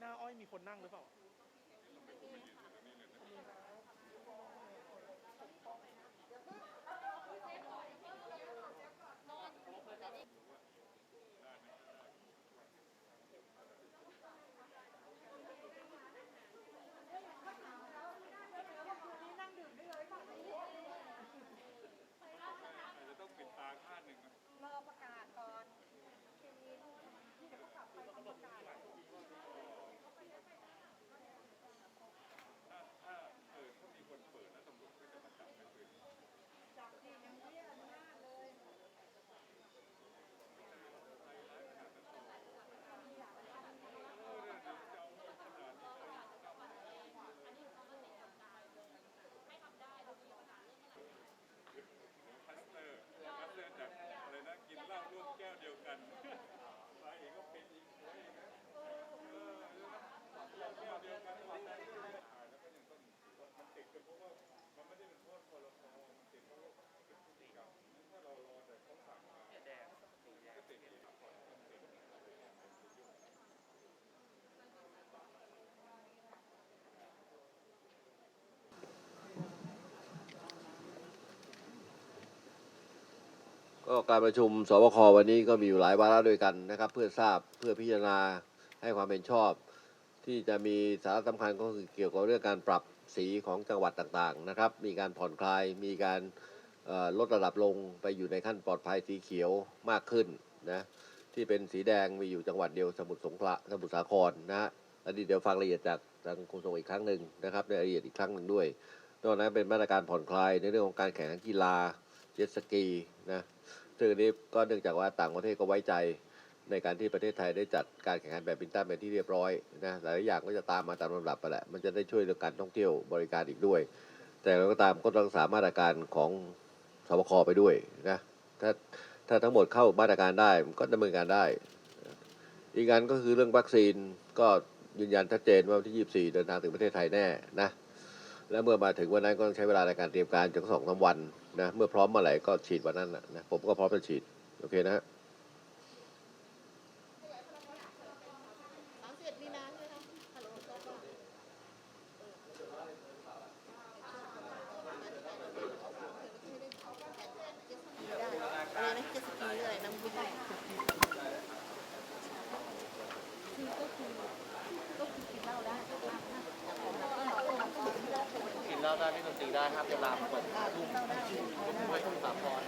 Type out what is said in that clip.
หน้าอ้อยมีคนนั่งหรือเปล่าอาจจะต้องปิดตาข้างหนึ่งนะรอประกาศก่อนทีนี้เดี๋ยวเขากลับไปต้องประกาศ ถ้าถ้าเออถ้ามีคนเปิดแล้วตำรวจก็จะมาจับไม่เป็น จับทียังไม่ได้อนุญาตเลย คัสเตอร์คัสเตอร์จากอะไรนะกินเหล้าร่วมแก้วเดียวกันสาเองก็เป็นอีกหัวเองนะเออใช่ไหมเหล้าแก้วเดียวกันวางได้ด้วยอ่าแล้วก็ยังต้องมันติดกันเพราะว่ามันไม่ได้เป็นโทษพลคมันติดเพราะว่าเป็นพฤติกรรมถ้าเรารอแต่เขาสั่งมาก็ติดอีกมันติด ก็การประชุมสบควันนี้ก็มีอยู่หลายวาระด้วยกันนะครับ เพื่อทราบเพื่อพิจารณาให้ความเป็นชอบ ที่จะมีสาระสำคัญก็คือเกี่ยวกับเรื่องการปรับสีของจังหวัดต่างๆนะครับ มีการผ่อนคลายมีการลดระดับลงไปอยู่ในขั้นปลอดภัยสีเขียวมากขึ้นนะที่เป็นสีแดงมีอยู่จังหวัดเดียวสมุทรสงครามสมุทรสาครนะฮะอันนี้เดี๋ยวฟังรายละเอียดจากทางคุณทรงอีกครั้งหนึ่งนะครับในรายละเอียดอีกครั้งหนึ่งด้วยนอกจากนั้นเป็นมาตรการผ่อนคลายในเรื่องของการแข่งขันกีฬา เจ็ตสกีนะซึ่งอันนี้ก็เนื่องจากว่าต่างประเทศก็ไว้ใจในการที่ประเทศไทยได้จัดการแข่งขันแบบบินตันเป็นที่เรียบร้อยนะหลายอย่างก็จะตามมาตามลำดับไปแหละมันจะได้ช่วยเรื่องการท่องเที่ยวบริการอีกด้วย แต่เราก็ตามก็ต้องรักษามาตรการของสบคไปด้วยนะถ้าถ้าทั้งหมดเข้ามาตรการได้มันก็ดำเนินการได้ อีกอันก็คือเรื่องวัคซีนก็ยืนยันชัดเจนว่าวันที่ 24 เดินทางถึงประเทศไทยแน่นะ แล้วเมื่อมาถึงวันนั้นก็ต้องใช้เวลาในการเตรียมการจนสองสามวันนะเมื่อพร้อมเมื่อไหร่ก็ฉีดวันนั้นนะนะผมก็พร้อมจะฉีดโอเคนะฮะ สามสิบมีนาใช่ไหมคะฮัลโหลโต๊ะว่าได้อะไรนะเจ็ตสกีอะไรน้ำบุญคือก็คือก็คือกินเหล้าได้แต่ผมเราก็เราก็ไม่ได้ กินเหล้า ได้ไม่ดนตรีได้ครับเวลาเปิดห้าทุ่มทุ่มไม่ทุ่มสามพร